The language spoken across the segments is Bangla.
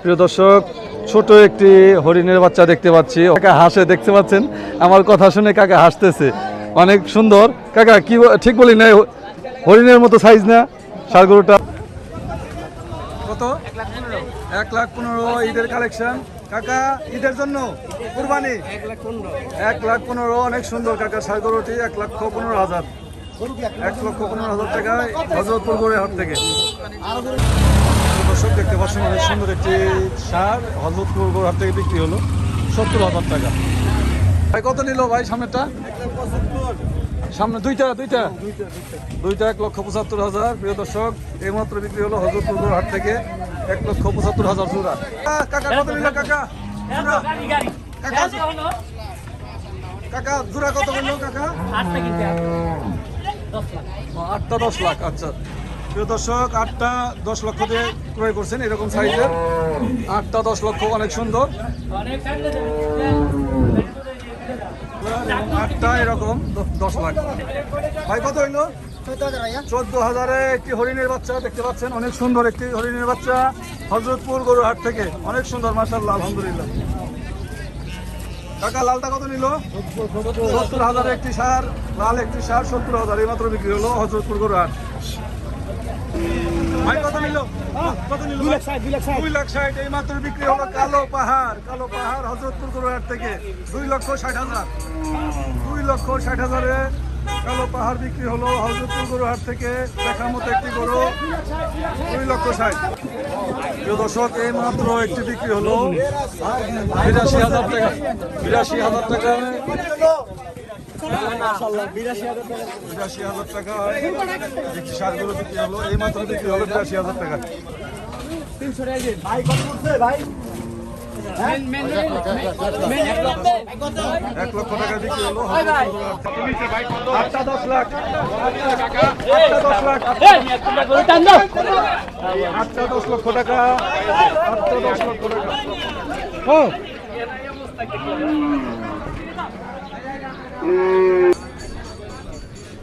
প্রিয় দর্শক, ছোট একটি হরিণের বাচ্চা দেখতে পাচ্ছি। কাকা হাসে, দেখতে পাচ্ছেন? আমার কথা শুনে কাকা হাসতেছে। অনেক সুন্দর। কাকা, কি ঠিক বলি না হরিণের মতো সাইজ না? সারগরুটা কত? এক লাখ পনেরো। ঈদের কালেকশন কাকা, ঈদের জন্য কুরবানি। এক লাখ পনেরো, অনেক সুন্দর। কাকা সারগরুটি এক লক্ষ পনেরো হাজার। এক লক্ষ পনেরো হাজার টাকায় হজরতপুর থেকে। দর্শক দেখতে পাচ্ছেন অনেক সুন্দর একটি সার হজরতপুর গোড়ার থেকে বিক্রি হলো। সত্তর হাজার টাকা। ভাই কত নিল ভাই সামনেরটা? সামনে দুইটা দুইটা? দুইটা এক লক্ষ পঁচাত্তর হাজার। প্রিয় দর্শক এইমাত্র বিক্রি হলো হজরতপুর গোড়ার থেকে এক লক্ষ পঁচাত্তর হাজার আহ, কাকা কত নিল কাকা? কাকা জোড়া কত বলল কাকা? আটটা দশ লাখ। আচ্ছা। প্রিয় দর্শক, আটটা দশ লক্ষ দিয়ে ক্রয় করছেন এরকম সাইজের। আটটা দশ লক্ষ অনেক সুন্দর। আটটা এরকম দশ লাখ। ভাই, কত হইল? চোদ্দ হাজারে একটি হরিণের বাচ্চা দেখতে পাচ্ছেন। অনেক সুন্দর একটি হরিণের বাচ্চা হজরতপুর গরুহাট থেকে। অনেক সুন্দর মাসাল্লাহ আলহামদুলিল্লাহ। কাকা, লালটা কত নিল? সত্তর হাজার একটি সার, লাল একটি সার, সত্তর হাজার, এই মাত্র বিক্রি হলো হজরতপুর গরুহাট। ভাই কত নিল? কত নিল দুই লাখ ষাট এই মাত্র বিক্রি হলো কালো পাহাড় কালো পাহাড় হজরতপুর গরুহাট থেকে দুই লক্ষ ষাট হাজার। দুই লক্ষ ষাট হাজারে কালো পাহাড় বিক্রি হলো হজরতপুর গরুহাট থেকে। দেখার মতো একটি গরু দুই লক্ষ ষাট। প্রিয় দর্শক এই মাত্র একটি বিক্রি হলো বিরাশি হাজার টাকা। বিরাশি হাজার টাকা। বিরাশি হাজার টাকা। সারগুলো বিক্রি হলো। এই মাত্র বিক্রি হলো বিরাশি হাজার টাকা। এক লক্ষ। টাকা বিক্রি হলো। আটটা দশ লাখ। আটটা দশ লাখ। আটটা দশ লক্ষ টাকা। আটটা দশ লক্ষ টাকা। ও।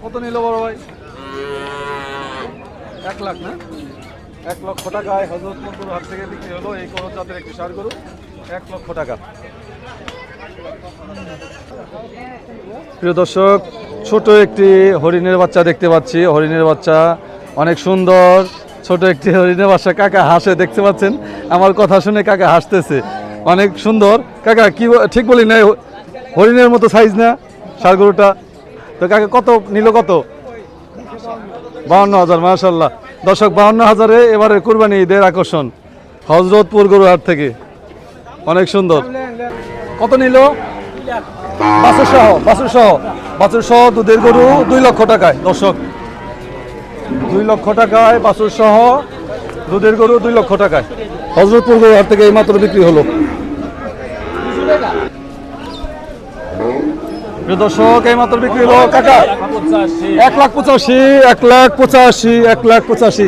কত নিল বড় ভাই? এক লাখ না? এক লক্ষ টাকায় হজরতপুর হাট থেকে বিক্রি হলো এই করো জাতের একটি সার গরু। এক লক্ষ টাকা। প্রিয় দর্শক ছোট একটি হরিণের বাচ্চা দেখতে পাচ্ছি। হরিণের বাচ্চা অনেক সুন্দর। ছোট একটি হরিণের বাচ্চা। কাকা হাসে দেখতে পাচ্ছেন? আমার কথা শুনে কাকা হাসতেছে। অনেক সুন্দর। কাকা, কি ঠিক বলি না হরিণের মতো সাইজ না সার গরুটা? তো কাকা, কত নিল কত? বাউন্ন হাজার মাশাল্লাহ দর্শক, বাউন্ন হাজারে এবারে কুরবানি ঈদের আকর্ষণ, হজরতপুর গরুহাট থেকে। অনেক সুন্দর। কত নিল? বাছুর সহ বাছুর সহ বাছুর সহ দুধের গরু দুই লক্ষ টাকায়। দর্শক, দুই লক্ষ টাকায় বাছুর সহ দুধের গরু দুই লক্ষ টাকায়। হজরতপুর গরুহাট থেকে এইমাত্র বিক্রি হলো। প্রিয় এই মাত্র বিক্রি হলো কাকা। এক লাখ পঁচাশি, এক লাখ পঁচাশি, এক লাখ পঁচাশি।